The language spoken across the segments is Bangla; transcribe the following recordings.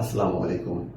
আসসালামু আলাইকুম।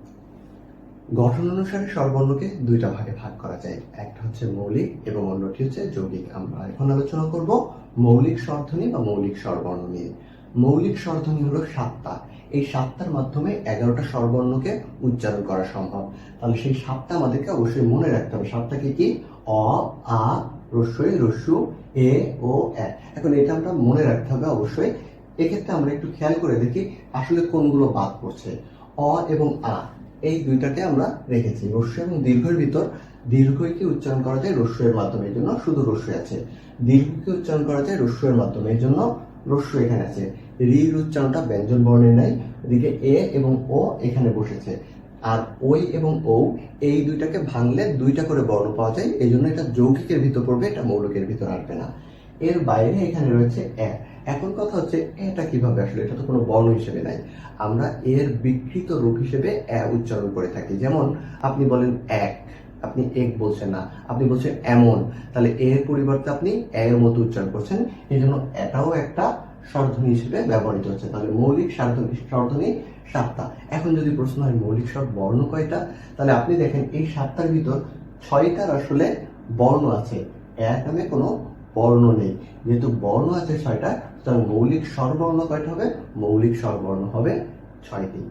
গঠন অনুসারে স্বরবর্ণকে দুইটা ভাগে ভাগ করা যায়। একটা হচ্ছে মৌলিক এবং অন্যটি হচ্ছে যৌগিক। আমরা এখন আলোচনা করব মৌলিক স্বরধ্বনি বা মৌলিক স্বরবর্ণ নিয়ে। মৌলিক স্বরধ্বনি হলো সাতটা। এই সাতটার মাধ্যমে এগারোটা স্বরবর্ণকে উচ্চারণ করা সম্ভব। তাহলে সেই সাতটা আমাদেরকে অবশ্যই মনে রাখতে হবে। সাতটাকে কি? অ, আ, রস্যই রস্যু, এ, ও, এ। এখন এটা আমরা মনে রাখতে হবে অবশ্যই। এক্ষেত্রে আমরা একটু খেয়াল করে দেখি আসলে কোনগুলো বাদ পড়ছে। অ এবং আ, এই দুইটাকে আমরা রেখেছি। রস্য এবং দীর্ঘের ভিতর দীর্ঘকে উচ্চারণ করা যায় রস্যের মাধ্যমে, এই জন্য শুধু রস্য আছে। দীর্ঘকে উচ্চারণ করা যায় রস্যের মাধ্যমে, এই জন্য রস্য এখানে আছে। রির উচ্চারণটা ব্যঞ্জন বর্ণে নাই, এদিকে এ এবং ও এখানে বসেছে। আর ওই এবং ও এই দুইটাকে ভাঙলে দুইটা করে বর্ণ পাওয়া যায়, এই জন্য এটা যৌগিকের ভিতর পড়বে, এটা মৌলিকের ভিতর আসবে না। এর বাইরে এখানে রয়েছে এ। এখন কথা হচ্ছে, এটা কীভাবে আসলে? এটা তো কোনো বর্ণ হিসেবে নাই। আমরা এর বিকৃত রূপ হিসেবে, এ, উচ্চারণ করে থাকি। যেমন, আপনি বলেন এক, আপনি এক বলছেন না, আপনি বলছেন এমন। তাহলে এর পরিবর্তে আপনি এর মতো উচ্চারণ করছেন। এই জন্য এটাও একটা স্বরধ্বনি হিসেবে ব্যবহৃত হচ্ছে। তাহলে মৌলিক স্বরধ্বনি স্বরধ্বনি সাতটা। এখন যদি প্রশ্ন হয়, মৌলিক স্বর বর্ণ কয়টা? তাহলে আপনি দেখেন, এই সাতটার ভিতর ছয়টার আসলে বর্ণ আছে। এক নামে কোনো বর্ণ নেই। যেহেতু বর্ণ আছে ছয়টা, সুতরাং মৌলিক স্বরবর্ণ কয়টা হবে? মৌলিক স্বরবর্ণ হবে ছয়টি।